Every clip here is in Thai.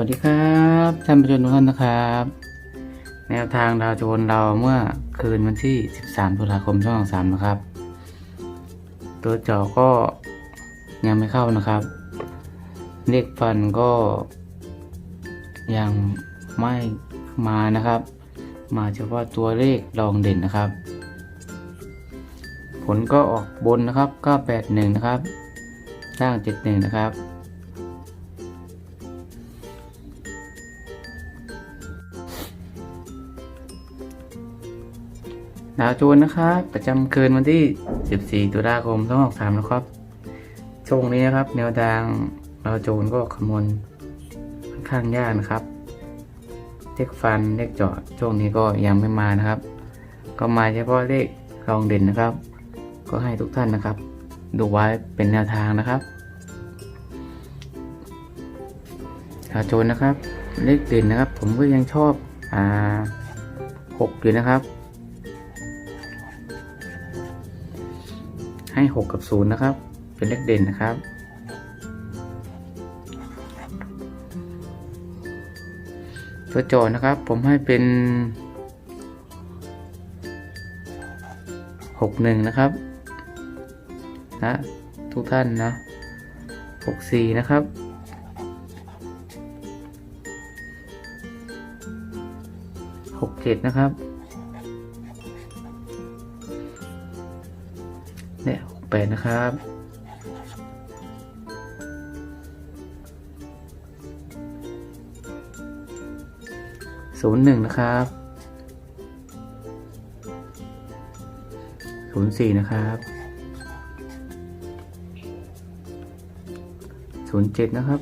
วัสดีครับท่านผู้ชมทุกท่านนะครับ แนวทางดาวโจนเราเมื่อคืนวันที่ 13 ตุลาคมช่องสามนะครับ ตัวเจอก็ยังไม่เข้านะครับ เลขฟันก็ยังไม่มานะครับ มาเฉพาะตัวเลขรองเด่นนะครับ ผลก็ออกบนนะครับ 981 นะครับล่าง 71 นะครับ ดาวโจนนะครับ ประจำคืนวันที่ 14 ตุลาคม2563 นะครับ ช่วงนี้นะครับ แนวทางดาวโจนก็คำนวณค่อนข้างยากนะครับเลขฟันเลขเจาะช่วงนี้ก็ยังไม่มานะครับ ก็มาเฉพาะเลขรองเด่นนะครับ ก็ให้ทุกท่านนะครับ ดูไว้เป็นแนวทางนะครับดาวโจนนะครับ เลขเด่นนะครับ ผมก็ยังชอบอ่าหกอยู่นะครับ ให้ 6 กับ 0 นะครับ เป็นเลขเด่นนะครับ ตัวจอนะครับผมให้เป็น 61 นะครับนะทุกท่านนะ 64 นะครับ67 นะครับ แปดนะครับ ศูนย์หนึ่งนะครับ ศูนย์สี่นะครับ ศูนย์เจ็ดนะครับ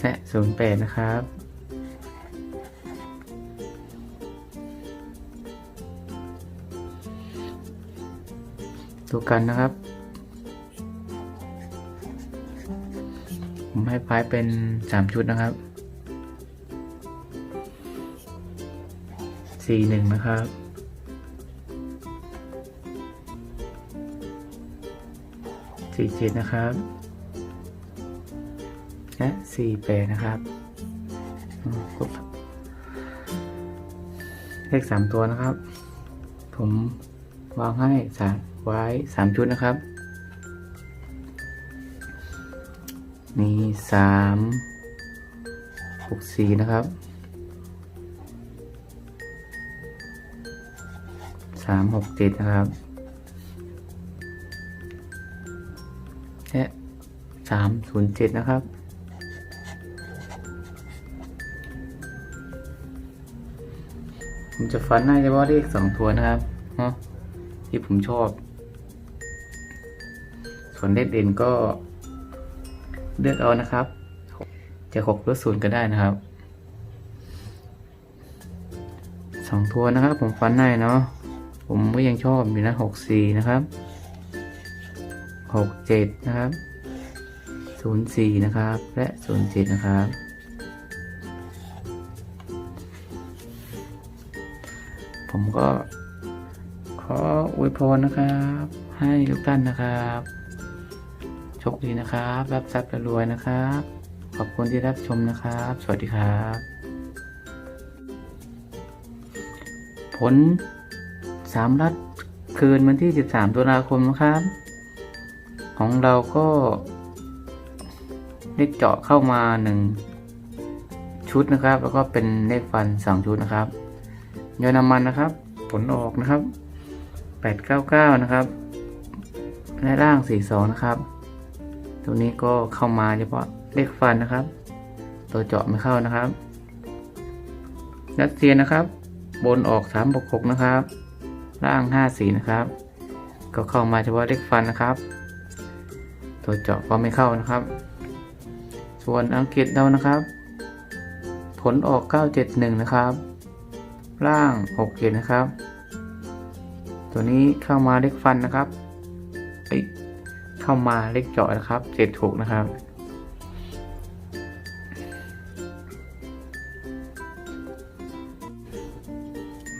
และศูนย์แปดนะครับ ตัวกันนะครับ ผมให้พายเป็นสามชุดนะครับสี่หนึ่งนะครับสี่เจ็ดนะครับ และสี่แปดนะครับครบเลขสามตัวนะครับ ผม วางให้สามไว้สามชุดนะครับ มีสามหกสี่นะครับสามหกเจ็ดนะครับและสามศูนย์เจ็ดนะครับผมจะฟันให้เฉพาะเลขสองตัวนะครับเนาะ ที่ผมชอบ ส่วนเลขเด่นก็เลือกเอานะครับ จะหกหรือศูนย์ก็ได้นะครับสองตัวนะครับ ผมฟันให้เนาะผมก็ยังชอบอยู่นะหกสี่นะครับหกเจ็ดนะครับศูนย์สี่นะครับ และศูนย์เจ็ดนะครับผมก็ ขออวยพรนะครับ ให้ทุกท่านนะครับโชคดีนะครับ รับทรัพย์รวยนะครับ ขอบคุณที่รับชมนะครับ สวัสดีครับ ผลสามรัดคืนวันที่ 13 ตุลาคมนะครับ ของเราก็เลขเจาะเข้ามาหนึ่งชุดนะครับ แล้วก็เป็นเลขฟันสองชุดนะครับยอน้ำมันนะครับ ผลออกนะครับ 899 นะครับและล่าง 42 นะครับ ตัวนี้ก็เข้ามาเฉพาะเลขฟันนะครับ ตัวเจาะไม่เข้านะครับรัสเซียนะครับ บนออก366นะครับ ล่าง 54 นะครับ ก็เข้ามาเฉพาะเลขฟันนะครับ ตัวเจาะก็ไม่เข้านะครับ ส่วนอังกฤษเรานะครับ ผลออก 971 นะครับ ล่าง6เจ็ดนะครับ ตัวนี้เข้ามาเลขฟันนะครับเอ้ยเข้ามาเลขเจาะนะครับเจ็ดถูกนะครับ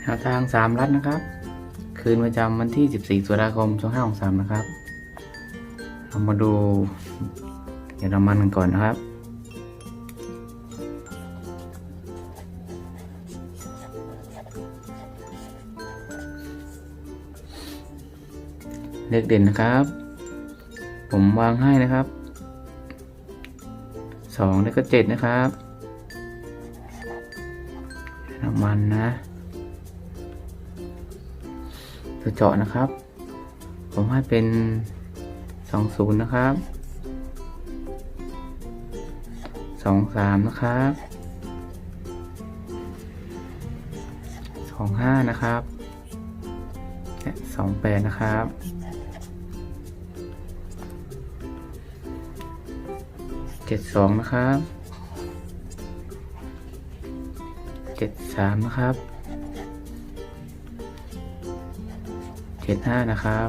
แนวทางสามรัดนะครับ คืนประจำวันที่ 14ตุลาคม2563นะครับ เรามาดูเดี๋ยวเรมันกันก่อนนะครับ เลขเด่นนะครับ ผมวางให้นะครับสองแล้วก็เจ็ดนะครับน้ำมันนะตัวเจาะนะครับ ผมให้เป็นสองศูนย์นะครับสองสามนะครับสองห้านะครับสองแปดนะครับ เจ็ดสองนะครับเจ็ดสามนะครับเจ็ดห้านะครับ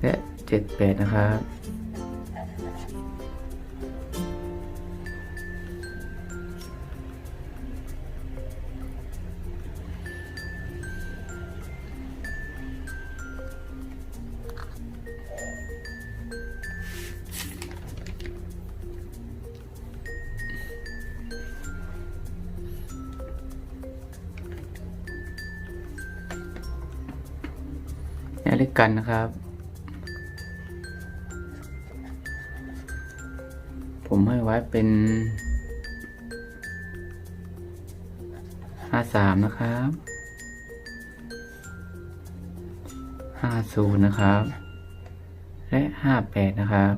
และเจ็ดแปดนะครับ เนี่ยเลขกันนะครับ ผมให้ไว้เป็นห้าสามนะครับห้าศูนย์นะครับ และห้าแปดนะครับ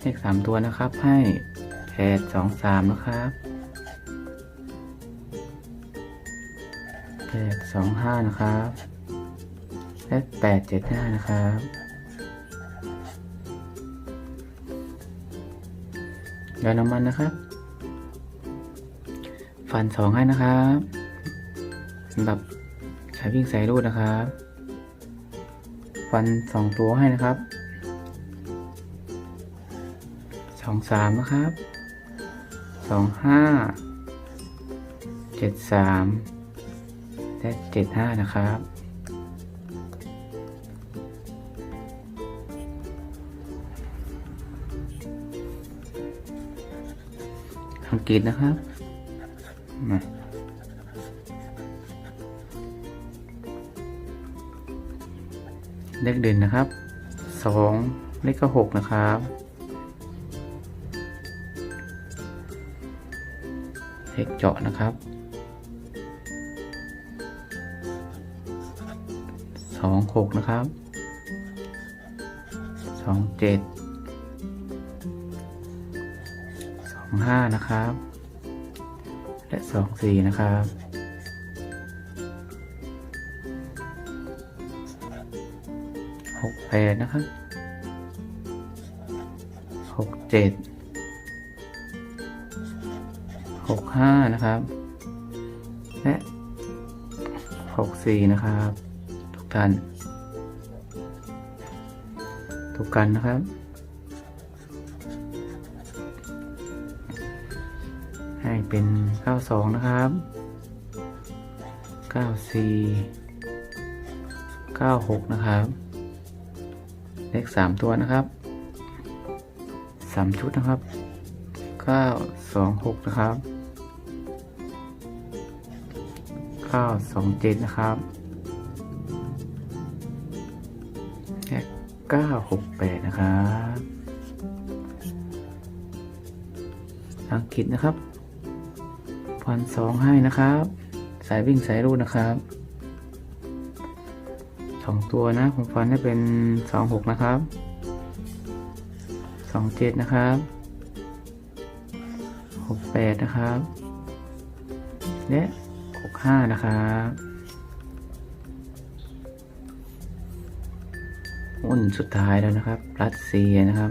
เลขสามตัวนะครับให้แปดสองสามนะครับ แปดสองห้านะครับและแปดเจ็ดห้านะครับ เดี๋ยวน้ำมันนะครับ ฟันสองให้นะครับสำหรับสายวิ่งสายรูดนะครับ ฟันสองตัวให้นะครับสองสามนะครับสองห้าเจ็ดสาม และเจ็ดห้านะครับอังกฤษนะครับ มาเลขเด่นนะครับสองเลขก็หกนะครับ เลขเจาะนะครับ สองหกนะครับสองเจ็ดสองห้านะครับ และสองสี่นะครับหกแปดนะครับหกเจ็ดหกห้านะครับ และหกสี่นะครับ กท่านทุกกันนะครับ ให้เป็นเก้าสองนะครับเก้าสี่เก้าหกนะครับ เลขสามตัวนะครับสามชุดนะครับเก้าสองหกนะครับเก้าสองเจ็ดนะครับ และเก้าหกแปดนะครับอังกฤษนะครับพันสองให้นะครับ สายวิ่งสายรูดนะครับสองตัวนะ ผมฟันให้เป็นสองหกนะครับสองเจ็ดนะครับหกแปดนะครับ และหกห้านะครับ อ้นสุดท้ายแล้วนะครับ รัสเซียนะครับ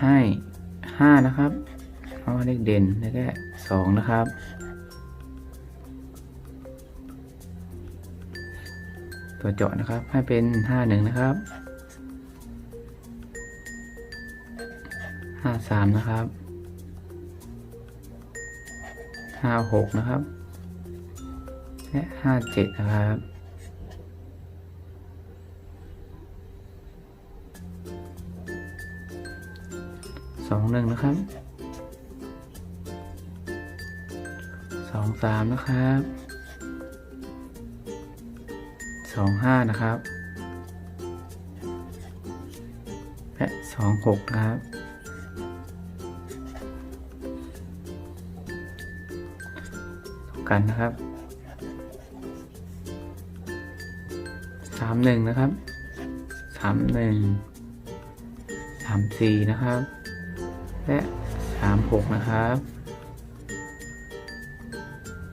ให้ห้านะครับเอาเลขเด่นแล้วก็สองนะครับตัวเจาะนะครับให้เป็นห้าหนึ่งนะครับห้าสามนะครับ ห้าหกนะครับ และห้าเจ็ดนะครับสองหนึ่งนะครับสองสามนะครับสองห้านะครับ และสองหกนะครับ กันนะครับสามหนึ่งนะครับสามหนึ่งสามสี่นะครับ และสามหกนะครับ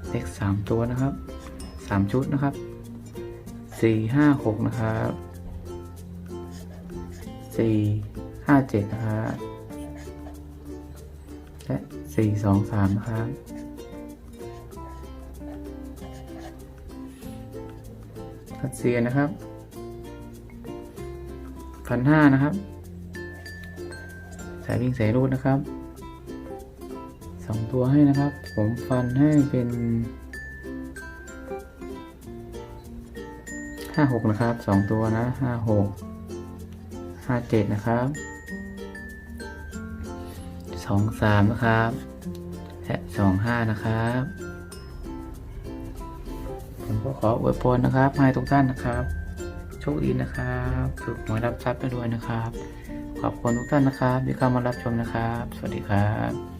เลขสามตัวนะครับสามชุดนะครับสี่ห้าหกนะครับสี่ห้าเจ็ดนะครับและสี่สองสามนะครับัดเซียนนะครับพันห้านะครับ สายวิ่งสายรูดนะครับสองตัวให้นะครับ ผมฟันให้เป็นห้าหกนะครับสองตัวนะห้าหกห้าเจ็ดนะครับสองสามนะครับและสองห้านะครับ ผมก็ขออวยพรนะครับให้ทุกท่านนะครับ โชคดีนะครับถูกหวยรับทรัพย์ไปด้วยนะครับ ขอบคุณทุกท่านนะครับที่เข้ามารับชมนะครับ สวัสดีครับ